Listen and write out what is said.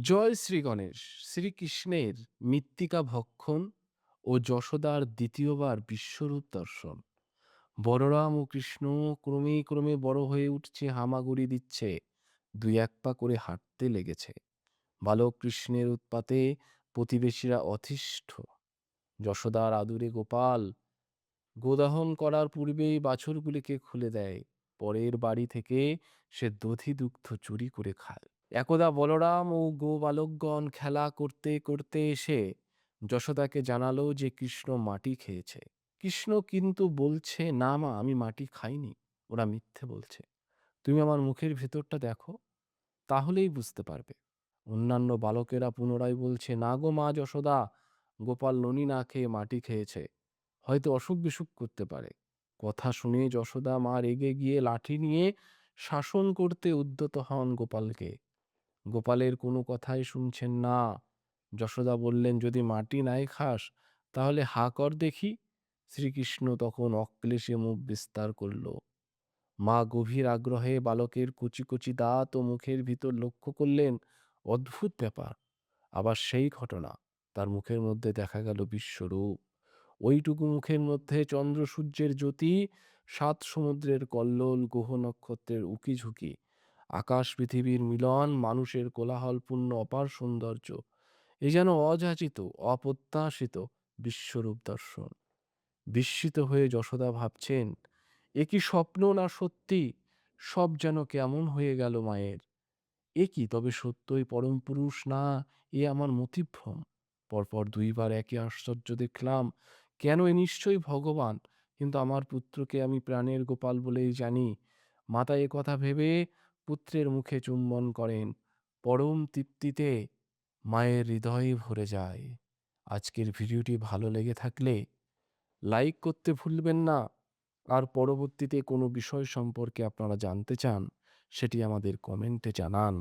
জয় শ্রী গণেশ, শ্রীকৃষ্ণের মৃত্তিকা ভক্ষণ ও যশোদার দ্বিতীয়বার বিশ্বরূপ দর্শন। বলরাম ও কৃষ্ণ ক্রমে ক্রমে বড় হয়ে উঠছে, হামাগুড়ি দিচ্ছে, দুই এক পা করে হাঁটতে লেগেছে। বালক কৃষ্ণের উৎপাতে প্রতিবেশীরা অতিষ্ঠ। যশোদার আদুরে গোপাল, গোদাহন করার পূর্বেই বাছুরগুলিকে খুলে দেয়, পরের বাড়ি থেকে সে দধি দুগ্ধ চুরি করে খায়। একদা বলরাম ও গোবালকগণ খেলা করতে করতে এসে যশোদাকে জানালো যে কৃষ্ণ মাটি খেয়েছে। কৃষ্ণ কিন্তু বলছে, না মা, আমি মাটি খাইনি। ওরা মিথ্যে বলছে। তুমি আমার মুখের ভেতরটা দেখো, তাহলেই বুঝতে পারবে। অন্যান্য বালকেরা পুনরায় বলছে, না গো মা যশোদা, গোপাল ননি না খেয়ে মাটি খেয়েছে। হয়তো অসুখ বিসুখ করতে পারে। কথা শুনে যশোদা মা রেগে গিয়ে লাঠি নিয়ে শাসন করতে উদ্যত হন গোপালকে। গোপালের কোনো কথাই শুনছেন না। যশোদা বললেন, যদি মাটি নাই খাস, তাহলে হা কর দেখি। শ্রীকৃষ্ণ তখন অক্লেশে মুখ বিস্তার করল। মা গভীর আগ্রহে বালকের কুচি কুচি দাঁত ও মুখের ভিতর লক্ষ্য করলেন, অদ্ভুত ব্যাপার। আবার সেই ঘটনা, তার মুখের মধ্যে দেখা গেল বিশ্বরূপ। ওইটুকু মুখের মধ্যে চন্দ্র সূর্যের জ্যোতি, সাত সমুদ্রের কল্লোল, গ্রহ নক্ষত্রের উকিঝুঁকি আকাশ পৃথিবীর মিলন, মানুষের কোলাহলপূর্ণ, অপার সৌন্দর্য। এ যেন অযাচিত, অপ্রত্যাশিত বিশ্বরূপ দর্শন। বিস্মিত হয়ে যশোদা ভাবছেন, এ কি স্বপ্ন না সত্যি? সব যেন কেমন হয়ে গেল মায়ের। এ কি তবে সত্যই পরম পুরুষ না এ আমার মতিভ্রম? পরপর দুইবার একই আশ্চর্য দেখলাম, কেন এ নিশ্চয়ই ভগবান? কিন্তু আমার পুত্রকে আমি প্রাণের গোপাল বলেই জানি। মাতা এ কথা ভেবে পুত্রের মুখে চুম্বন করেন, পরম তৃপ্তিতে মায়ের হৃদয়ে ভরে যায়। আজকের ভিডিওটি ভালো লেগে থাকলে লাইক করতে ভুলবেন না। আর পরবর্তীতে কোনো বিষয় সম্পর্কে আপনারা জানতে চান, সেটি আমাদের কমেন্টে জানান।